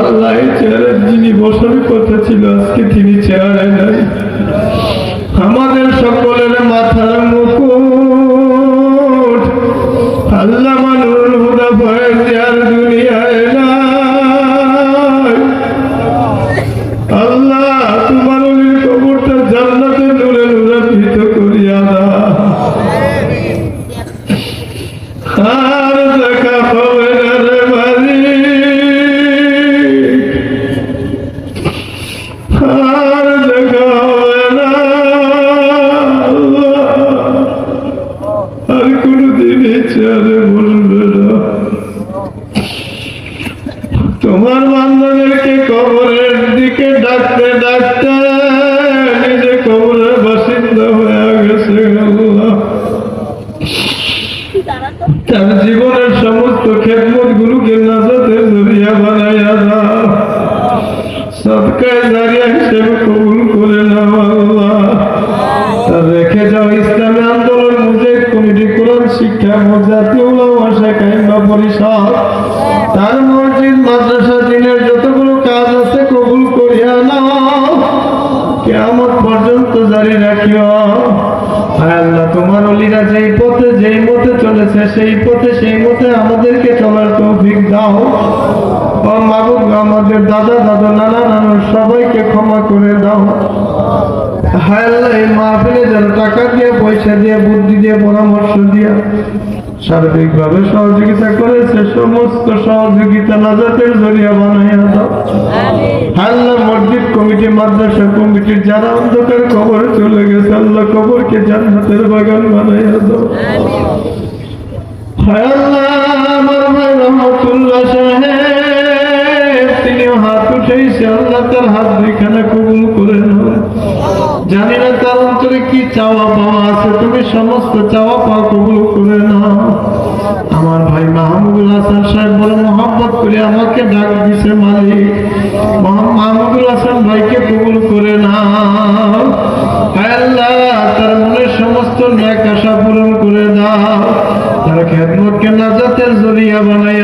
আল্লাহ চেয়ারের যিনি বসার কথা ছিল আজকে তিনি চেয়ারে নাই। তোমার বান্ধবীকে কবরের দিকে ডাকতে ডাকতে নিজে বাসিন্দা হয়ে গেছে তার জীবনের সমস্ত খেদমত সদকায় জারিয়া হিসেবে কবুল করে নাও আল্লাহ রেখে যাও ইসলামী আন্দোলন মুজাহিদ কমিটি কোরআন শিক্ষা জাতীয় উলামা শাখায় বা পরিষদ তার মসজিদ মাদ্রাসা দিনের যতগুলো কাজ আছে কবুল করিয়া নাও কেমন পর্যন্ত জারি রাখিও আল্লাহ তোমার অলিরা যেই পথে যেই মতে চলেছে সেই পথে, সেই মতে আমাদেরকে চলার তৌফিক দাও। ও আমাদের দাদা দাদা নানা নানু সবাইকে ক্ষমা করে দাও। হায় আল্লাহ এই মাহফিলে যেন টাকা দিয়ে পয়সা দিয়ে বুদ্ধি দিয়ে পরামর্শ দিয়ে সার্বিকভাবে সহযোগিতা করেছে সমস্ত সহযোগিতা নাজাতের জরিয়া বানাইয়া দাও। আল্লাহ মসজিদ কমিটি মাদ্রাসা কমিটির যারা অন্ধকার কবর চলে গেছে আল্লাহ কবরকে জান্নাতের বাগান বানাইয়া দাও। আল্লাহ! হাত আল্লাহ তার হাত দুইখানে কবুল করে নাও। জানি না তার অন্তরে কি চাওয়া পাওয়া আছে, তুমি সমস্ত চাওয়া পাওয়া কবুল করে নাও। আমার ভাই মাহমুদুল হাসান সাহেব বড় মোহাম্মত করে আমাকে ডাক দিছে মালিক। মাহমুদুল হাসান ভাইকে কবুল করে হায় আল্লাহ, তার মনের সমস্ত ন্যাক আশা পূরণ করে দাও। তার খেদমতকে নাজাতের জরিয়া বানাই